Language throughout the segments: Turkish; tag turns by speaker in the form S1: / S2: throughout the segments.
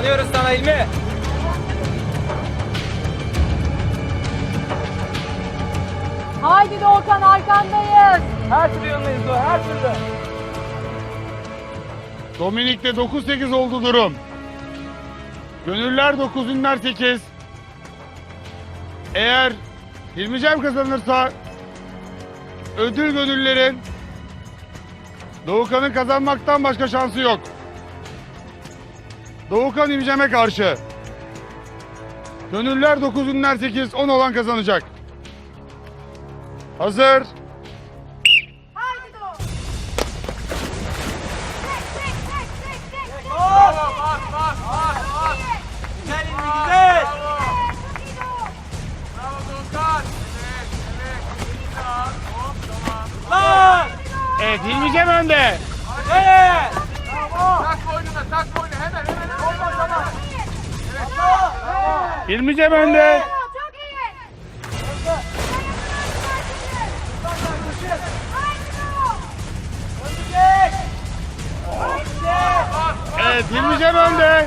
S1: İnanıyoruz sana İlmi.
S2: Haydi Doğukan arkandayız.
S1: Her türlü yanındayız Doğu, her türlü.
S3: Dominik'te 9-8 oldu durum. Gönüller 9, ünler 8. Eğer Hilmicem kazanırsa ödül gönüllerin Doğukan'ın kazanmaktan başka şansı yok. Doğukan İlmicem'e karşı. Gönüller 9, ünler 8, 10 olan kazanacak. Hazır.
S2: Haydi Doğu.
S1: Güzel İlmi, güzel. Lan!
S3: Evet Hilmicem önde.
S1: Evet!
S3: Hilmicem önde.
S2: Çok iyi.
S3: Evet Hilmicem önde.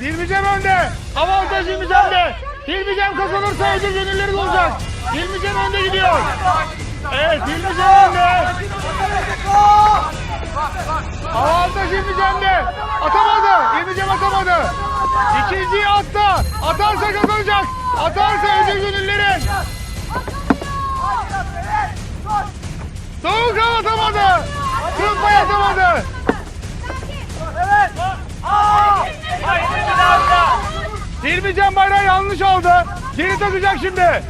S3: Hilmicem önde. Avantaj Hilmicem'de. Hilmicem kazanırsa ödül gönülleri olacak. Hilmicem önde gidiyor. Atamadı. Hilmicem atamadı. İkinciyi attı. Atarsa kazanacak. Atarsa ödül gönüllerin. Doğukan atamadı. Kırpay atamadı. Hilmican bayrağı yanlış aldı. Geri takacak şimdi.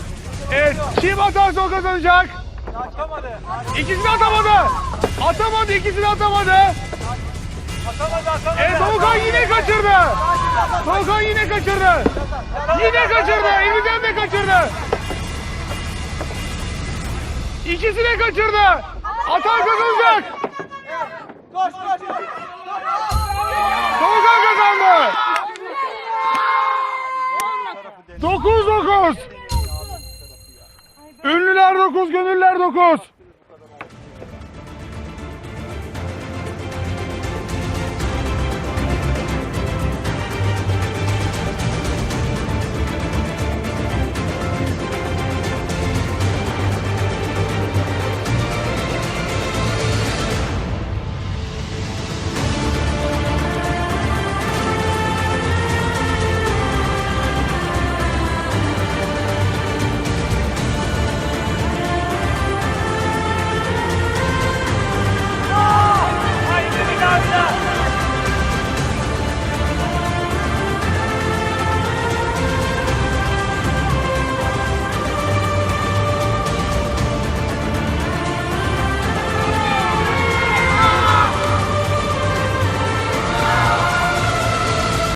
S3: Evet, kim atarsa o kazanacak.
S1: Atamadı.
S3: İkisini atamadı. Atamadı, ikisini atamadı.
S1: Atamadı,
S3: Doğukan yine kaçırdı. Doğukan yine kaçırdı. Yine kaçırdı. Hilmican de kaçırdı. İkisini de kaçırdı. Atan kazanacak.
S1: Koş, koş.
S3: Doğukan kazandı. 9-9. Ünlüler 9, gönüller 9.